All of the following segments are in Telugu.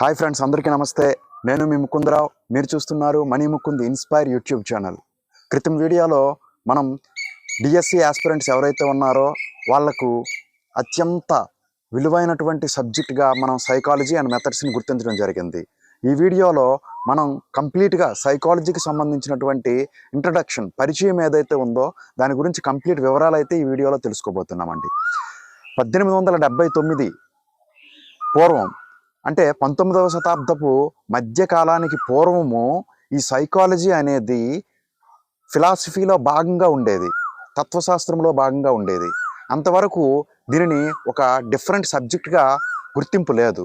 హాయ్ ఫ్రెండ్స్ అందరికీ నమస్తే. నేను మీ ముకుందరావు. మీరు చూస్తున్నారు మనీ ముకుంద్ ఇన్స్పైర్ యూట్యూబ్ ఛానల్. క్రితం వీడియోలో మనం డిఎస్సి ఆస్పిరెంట్స్ ఎవరైతే ఉన్నారో వాళ్ళకు అత్యంత విలువైనటువంటి సబ్జెక్ట్గా మనం సైకాలజీ అండ్ మెథడ్స్ని గుర్తించడం జరిగింది. ఈ వీడియోలో మనం కంప్లీట్గా సైకాలజీకి సంబంధించినటువంటి ఇంట్రడక్షన్ పరిచయం ఏదైతే ఉందో దాని గురించి కంప్లీట్ వివరాలు అయితే ఈ వీడియోలో తెలుసుకోబోతున్నామండి. పద్దెనిమిది వందల డెబ్బై తొమ్మిది పూర్వం అంటే పంతొమ్మిదవ శతాబ్దపు మధ్యకాలానికి పూర్వము ఈ సైకాలజీ అనేది ఫిలాసఫీలో భాగంగా ఉండేది. తత్వశాస్త్రంలో భాగంగా ఉండేది. అంతవరకు దీనిని ఒక డిఫరెంట్ సబ్జెక్ట్గా గుర్తింపు లేదు.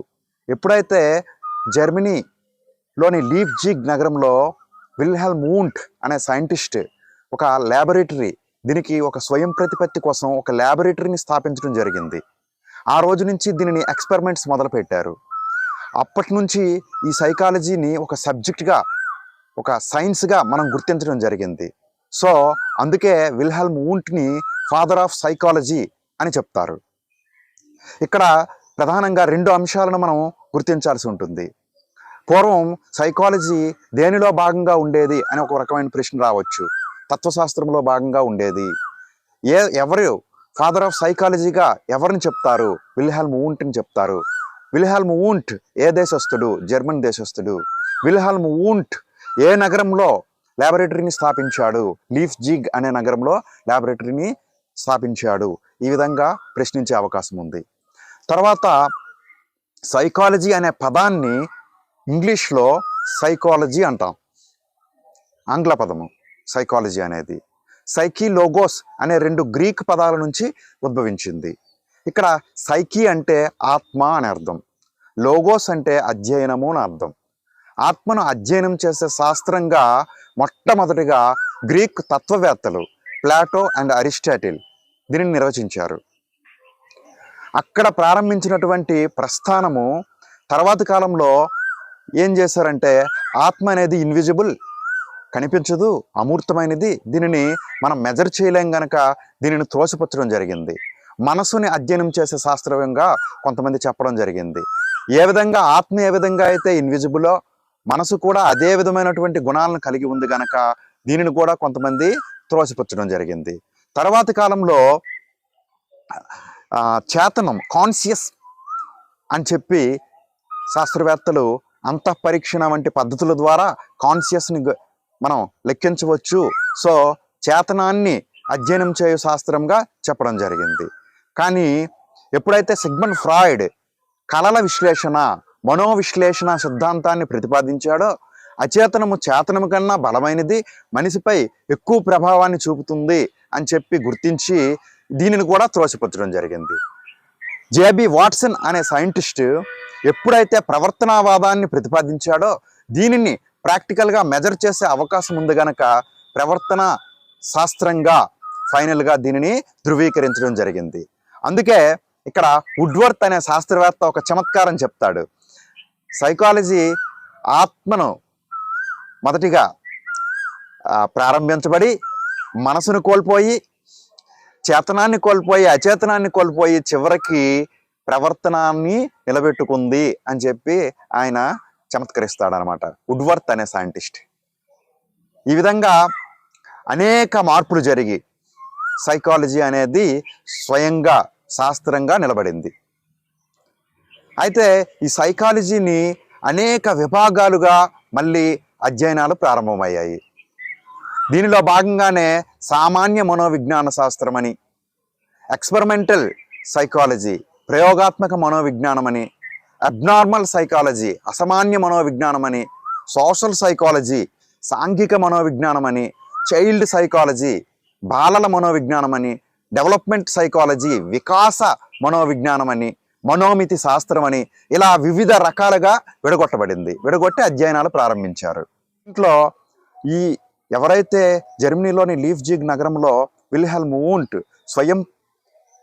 ఎప్పుడైతే జర్మనీలోని లీఫ్ జీగ్ నగరంలో విల్హెల్ మూంట్ అనే సైంటిస్ట్ ఒక ల్యాబొరేటరీ దీనికి ఒక స్వయం ప్రతిపత్తి కోసం ఒక ల్యాబొరేటరీని స్థాపించడం జరిగింది. ఆ రోజు నుంచి దీనిని ఎక్స్పెరిమెంట్స్ మొదలుపెట్టారు. అప్పటి నుంచి ఈ సైకాలజీని ఒక సబ్జెక్ట్గా ఒక సైన్స్గా మనం గుర్తించడం జరిగింది. సో అందుకే విల్హెల్మ్ ఊంట్ని ఫాదర్ ఆఫ్ సైకాలజీ అని చెప్తారు. ఇక్కడ ప్రధానంగా రెండు అంశాలను మనం గుర్తించాల్సి ఉంటుంది. పూర్వం సైకాలజీ దేనిలో భాగంగా ఉండేది అని ఒక రకమైన ప్రశ్న రావచ్చు. తత్వశాస్త్రంలో భాగంగా ఉండేది. ఏ ఎవరు ఫాదర్ ఆఫ్ సైకాలజీగా ఎవరిని చెప్తారు? విల్హెల్మ్ ఊంట్ని చెప్తారు. విల్హల్మ్ ఊంట్ ఏ దేశస్థుడు? జర్మన్ దేశస్థుడు. విల్హల్మ్ ఊంట్ ఏ నగరంలో ల్యాబొరేటరీని స్థాపించాడు? లీఫ్ జిగ్ అనే నగరంలో ల్యాబొరేటరీని స్థాపించాడు. ఈ విధంగా ప్రశ్నించే అవకాశం ఉంది. తర్వాత సైకాలజీ అనే పదాన్ని ఇంగ్లీష్లో సైకాలజీ అంటాం. ఆంగ్ల పదము సైకాలజీ అనేది. సైకీ లోగోస్ అనే రెండు గ్రీక్ పదాల నుంచి ఉద్భవించింది. ఇక్కడ సైకీ అంటే ఆత్మ అని అర్థం. లోగోస్ అంటే అధ్యయనము అని అర్థం. ఆత్మను అధ్యయనం చేసే శాస్త్రంగా మొట్టమొదటిగా గ్రీక్ తత్వవేత్తలు ప్లాటో అండ్ అరిస్టాటిల్ దీనిని నిర్వచించారు. అక్కడ ప్రారంభించినటువంటి ప్రస్థానము తర్వాతి కాలంలో ఏం చేశారంటే ఆత్మ అనేది ఇన్విజిబుల్ కనిపించదు అమూర్తమైనది. దీనిని మనం మెజర్ చేయలేం గనక దీనిని త్రోసిపుచ్చడం జరిగింది. మనసుని అధ్యయనం చేసే శాస్త్రంగా కొంతమంది చెప్పడం జరిగింది. ఏ విధంగా ఆత్మ ఏ విధంగా అయితే ఇన్విజిబులో మనసు కూడా అదే విధమైనటువంటి గుణాలను కలిగి ఉంది గనక దీనిని కూడా కొంతమంది త్రోసిపుచ్చడం జరిగింది. తర్వాతి కాలంలో చేతనం కాన్షియస్ అని చెప్పి శాస్త్రవేత్తలు అంతఃపరీక్షణ వంటి పద్ధతుల ద్వారా కాన్షియస్ని మనం లెక్కించవచ్చు. సో చేతనాన్ని అధ్యయనం చేయు శాస్త్రంగా చెప్పడం జరిగింది. కానీ ఎప్పుడైతే సిగ్మన్ ఫ్రాయిడ్ కళల విశ్లేషణ మనోవిశ్లేషణ సిద్ధాంతాన్ని ప్రతిపాదించాడో అచేతనము చేతనము కన్నా బలమైనది మనిషిపై ఎక్కువ ప్రభావాన్ని చూపుతుంది అని చెప్పి గుర్తించి దీనిని కూడా త్రోసిపుచ్చడం జరిగింది. జేబి వాట్సన్ అనే సైంటిస్ట్ ఎప్పుడైతే ప్రవర్తనావాదాన్ని ప్రతిపాదించాడో దీనిని ప్రాక్టికల్గా మెజర్ చేసే అవకాశం ఉంది గనక ప్రవర్తన శాస్త్రంగా ఫైనల్గా దీనిని ధృవీకరించడం జరిగింది. అందుకే ఇక్కడ వుడ్వర్త్ అనే శాస్త్రవేత్త ఒక చమత్కారం చెప్తాడు. సైకాలజీ ఆత్మను మొదటిగా ప్రారంభించబడి మనసును కోల్పోయి చేతనాన్ని కోల్పోయి అచేతనాన్ని కోల్పోయి చివరికి ప్రవర్తనాన్ని నిలబెట్టుకుంది అని చెప్పి ఆయన చమత్కరిస్తాడనమాట. వుడ్వర్త్ అనే సైంటిస్ట్. ఈ విధంగా అనేక మార్పులు జరిగి సైకాలజీ అనేది స్వయంగా శాస్త్రంగా నిలబడింది. అయితే ఈ సైకాలజీని అనేక విభాగాలుగా మళ్ళీ అధ్యయనాలు ప్రారంభమయ్యాయి. దీనిలో భాగంగానే సామాన్య మనోవిజ్ఞాన శాస్త్రం అని ఎక్స్పెరిమెంటల్ సైకాలజీ ప్రయోగాత్మక మనోవిజ్ఞానం అని అబ్నార్మల్ సైకాలజీ అసామాన్య మనోవిజ్ఞానం అని సోషల్ సైకాలజీ సాంఘిక మనోవిజ్ఞానం అని చైల్డ్ సైకాలజీ బాలల మనోవిజ్ఞానం అని డెవలప్మెంట్ సైకాలజీ వికాస మనోవిజ్ఞానం అని మనోమితి శాస్త్రం అని ఇలా వివిధ రకాలుగా విడగొట్టబడింది. విడగొట్టి అధ్యయనాలు ప్రారంభించారు. ఇంట్లో ఈ ఎవరైతే జర్మనీలోని లీఫ్ జిగ్ నగరంలో విల్హెల్మ్ మూంట్ స్వయం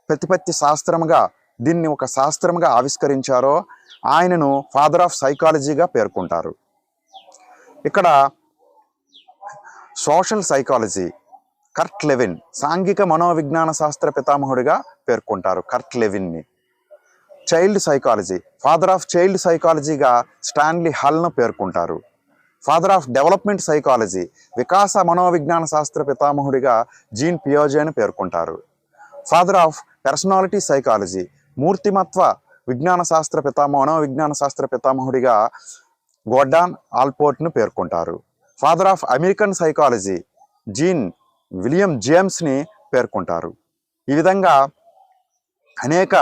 ప్రతిపత్తి శాస్త్రముగా దీన్ని ఒక శాస్త్రముగా ఆవిష్కరించారో ఆయనను ఫాదర్ ఆఫ్ సైకాలజీగా పేర్కొంటారు. ఇక్కడ సోషల్ సైకాలజీ కర్ట్ లెవిన్ సాంఘిక మనోవిజ్ఞాన శాస్త్ర పితామహుడిగా పేర్కొంటారు Kurt లెవిన్ని child psychology father of child సైకాలజీగా Stanley హల్ను పేర్కొంటారు. ఫాదర్ ఆఫ్ డెవలప్మెంట్ సైకాలజీ వికాస మనోవిజ్ఞాన శాస్త్ర పితామహుడిగా జీన్ పియోజేని పేర్కొంటారు. ఫాదర్ ఆఫ్ పర్సనాలిటీ సైకాలజీ మూర్తిమత్వ విజ్ఞాన శాస్త్ర పితామహ మనోవిజ్ఞాన శాస్త్ర పితామహుడిగా గోడ్డాన్ ఆల్పోర్ట్ను పేర్కొంటారు. Father of American psychology Jean William జేమ్స్ని పేర్కొంటారు. ఈ విధంగా అనేక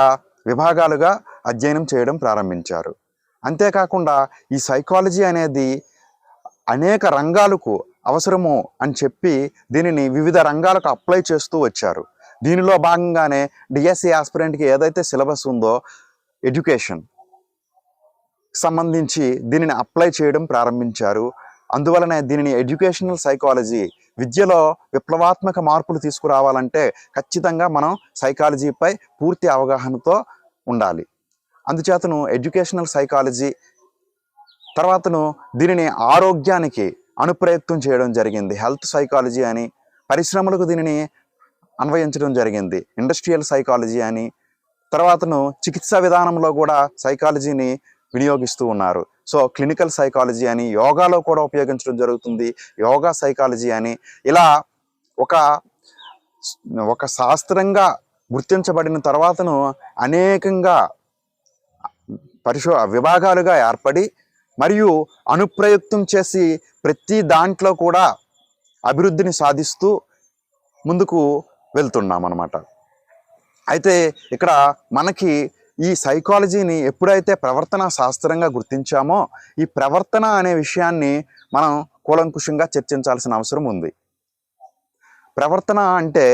విభాగాలుగా అధ్యయనం చేయడం ప్రారంభించారు. అంతేకాకుండా ఈ సైకాలజీ అనేది అనేక రంగాలకు అవసరము అని చెప్పి దీనిని వివిధ రంగాలకు అప్లై చేస్తూ వచ్చారు. దీనిలో భాగంగానే డిఎస్సి ఆస్పిరెంట్కి ఏదైతే సిలబస్ ఉందో ఎడ్యుకేషన్ సంబంధించి దీనిని అప్లై చేయడం ప్రారంభించారు. అందువలనే దీనిని ఎడ్యుకేషనల్ సైకాలజీ విద్యలో విప్లవాత్మక మార్పులు తీసుకురావాలంటే ఖచ్చితంగా మనం సైకాలజీపై పూర్తి అవగాహనతో ఉండాలి. అందుచేతను ఎడ్యుకేషనల్ సైకాలజీ తర్వాతను దీనిని ఆరోగ్యానికి అనుప్రయత్నం చేయడం జరిగింది. హెల్త్ సైకాలజీ అని పరిశ్రమలకు దీనిని అన్వయించడం జరిగింది. ఇండస్ట్రియల్ సైకాలజీ అని తర్వాతను చికిత్సా విధానంలో కూడా సైకాలజీని వినియోగిస్తూ ఉన్నారు. సో క్లినికల్ సైకాలజీ అని యోగాలో కూడా ఉపయోగించడం జరుగుతుంది. యోగా సైకాలజీ అని ఇలా ఒక ఒక శాస్త్రంగా గుర్తించబడిన తర్వాతను అనేకంగా పరిశో విభాగాలుగా ఏర్పడి మరియు అనుప్రయుక్తం చేసి ప్రతి దాంట్లో కూడా అభివృద్ధిని సాధిస్తూ ముందుకు వెళ్తున్నాం అన్నమాట అయితే ఇక్కడ మనకి ఈ సైకాలజీని ఎప్పుడైతే ప్రవర్తన శాస్త్రంగా గుర్తించామో ఈ ప్రవర్తన అనే విషయాన్ని మనం కూలంకుషంగా చర్చించాల్సిన అవసరం ఉంది. ప్రవర్తన అంటే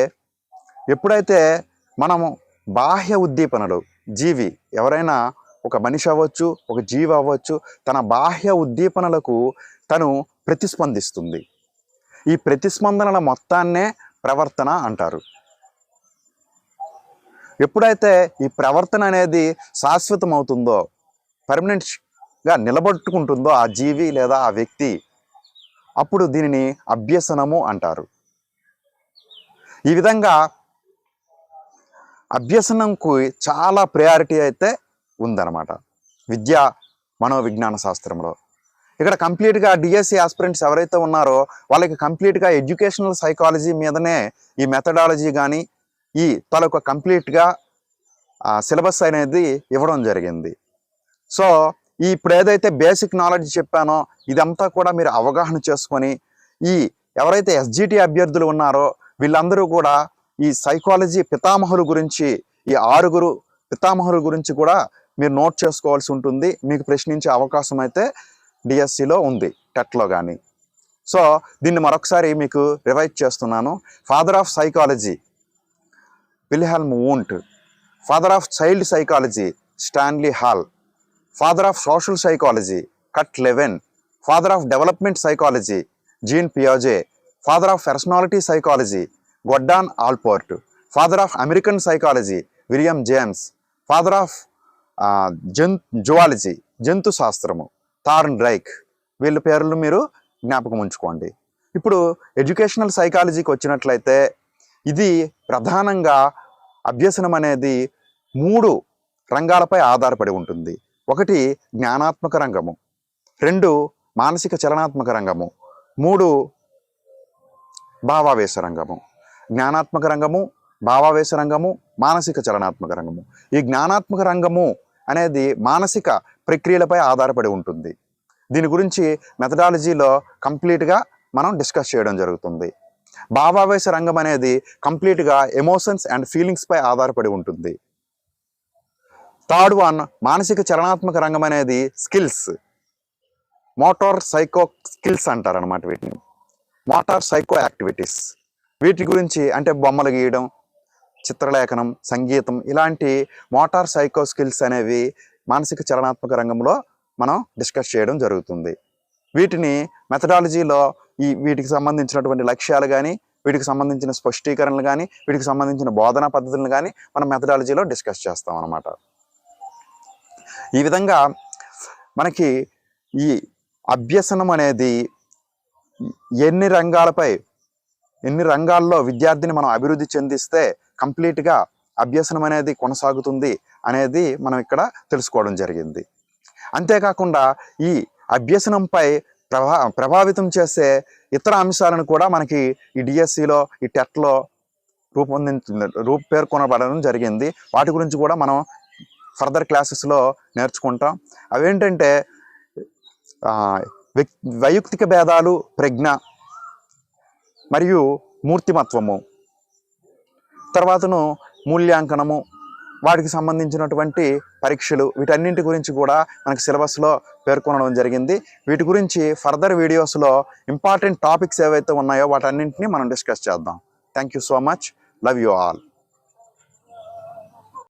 ఎప్పుడైతే మనము బాహ్య ఉద్దీపనలు జీవి ఎవరైనా ఒక మనిషి అవ్వచ్చు ఒక జీవి అవ్వచ్చు తన బాహ్య ఉద్దీపనలకు తను ప్రతిస్పందిస్తుంది. ఈ ప్రతిస్పందనల మొత్తాన్నే ప్రవర్తన అంటారు. ఎప్పుడైతే ఈ ప్రవర్తన అనేది శాశ్వతం అవుతుందో పర్మనెంట్గా నిలబట్టుకుంటుందో ఆ జీవి లేదా ఆ వ్యక్తి అప్పుడు దీనిని అభ్యసనము అంటారు. ఈ విధంగా అభ్యసనంకు చాలా ప్రయారిటీ అయితే ఉందన్నమాట. విద్య మనోవిజ్ఞాన శాస్త్రంలో. ఇక్కడ కంప్లీట్గా డిఎస్సి ఆస్పిరెంట్స్ ఎవరైతే ఉన్నారో వాళ్ళకి కంప్లీట్గా ఎడ్యుకేషనల్ సైకాలజీ మీదనే ఈ మెథడాలజీ కానీ ఈ తాలూకా కంప్లీట్గా సిలబస్ అనేది ఇవ్వడం జరిగింది. సో ఈ ఇప్పుడు ఏదైతే బేసిక్ నాలెడ్జ్ చెప్పానో ఇదంతా కూడా మీరు అవగాహన చేసుకొని ఈ ఎవరైతే ఎస్జిటి అభ్యర్థులు ఉన్నారో వీళ్ళందరూ కూడా ఈ సైకాలజీ పితామహుల గురించి ఈ ఆరుగురు పితామహుల గురించి కూడా మీరు నోట్ చేసుకోవాల్సి ఉంటుంది. మీకు ప్రశ్నించే అవకాశం అయితే డిఎస్సిలో ఉంది టెట్లో కానీ సో దీన్ని మరొకసారి మీకు రివైజ్ చేస్తున్నాను. Father of psychology Wilhelm Wundt father of child psychology Stanley Hall father of social psychology Kurt Lewin father of development psychology Jean పియాజే father of personality psychology Gordon Allport father of American psychology William James father of Jan zoology జంతు శాస్త్రము థార్న్ డ్రైక్ వీళ్ళ పేర్లు మీరు జ్ఞాపకం ఉంచుకోండి. ఇప్పుడు ఎడ్యుకేషనల్ సైకాలజీకి వచ్చినట్లయితే ఇది ప్రధానంగా అభ్యసనం అనేది మూడు రంగాలపై ఆధారపడి ఉంటుంది. ఒకటి జ్ఞానాత్మక రంగము. రెండు మానసిక చలనాత్మక రంగము. మూడు భావావేశ రంగము. జ్ఞానాత్మక రంగము భావావేశ రంగము మానసిక చలనాత్మక రంగము. ఈ జ్ఞానాత్మక రంగము అనేది మానసిక ప్రక్రియలపై ఆధారపడి ఉంటుంది. దీని గురించి మెథడాలజీలో కంప్లీట్గా మనం డిస్కస్ చేయడం జరుగుతుంది. భావావేశ రంగం అనేది కంప్లీట్గా ఎమోషన్స్ అండ్ ఫీలింగ్స్పై ఆధారపడి ఉంటుంది. థర్డ్ వన్ మానసిక చలనాత్మక రంగం అనేది స్కిల్స్ మోటార్ సైకో స్కిల్స్ అంటారు అనమాట వీటిని. మోటార్ సైకో యాక్టివిటీస్ వీటి గురించి అంటే బొమ్మలు గీయడం చిత్రలేఖనం సంగీతం ఇలాంటి మోటార్ సైకో స్కిల్స్ అనేవి మానసిక చలనాత్మక రంగంలో మనం డిస్కస్ చేయడం జరుగుతుంది. వీటిని మెథడాలజీలో ఈ వీటికి సంబంధించినటువంటి లక్ష్యాలు కానీ వీటికి సంబంధించిన స్పష్టీకరణలు కానీ వీటికి సంబంధించిన బోధనా పద్ధతులను కానీ మనం మెథడాలజీలో డిస్కస్ చేస్తాం అన్నమాట. ఈ విధంగా మనకి ఈ అభ్యసనం అనేది ఎన్ని రంగాలపై ఎన్ని రంగాల్లో విద్యార్థిని మనం అభివృద్ధి చెందిస్తే కంప్లీట్గా అభ్యసనం అనేది కొనసాగుతుంది అనేది మనం ఇక్కడ తెలుసుకోవడం జరిగింది. అంతేకాకుండా ఈ అభ్యసనంపై ప్రభా ప్రభావితం చేసే ఇతర అంశాలను కూడా మనకి ఈ డిఎస్సిలో ఈ టెట్లో రూపొందించ రూప పేర్కొనబడడం జరిగింది. వాటి గురించి కూడా మనం ఫర్దర్ క్లాసెస్లో నేర్చుకుంటాం. అవేంటంటే వ్యక్తి వైయక్తిక భేదాలు ప్రజ్ఞ మరియు మూర్తిమత్వము. తర్వాతను మూల్యాంకనము వాటికి సంబంధించినటువంటి పరీక్షలు వీటన్నింటి గురించి కూడా మనకి సిలబస్లో పేర్కొనడం జరిగింది. వీటి గురించి ఫర్దర్ వీడియోస్లో ఇంపార్టెంట్ టాపిక్స్ ఏవైతే ఉన్నాయో వాటన్నింటినీ మనం డిస్కస్ చేద్దాం. Thank you so much love you all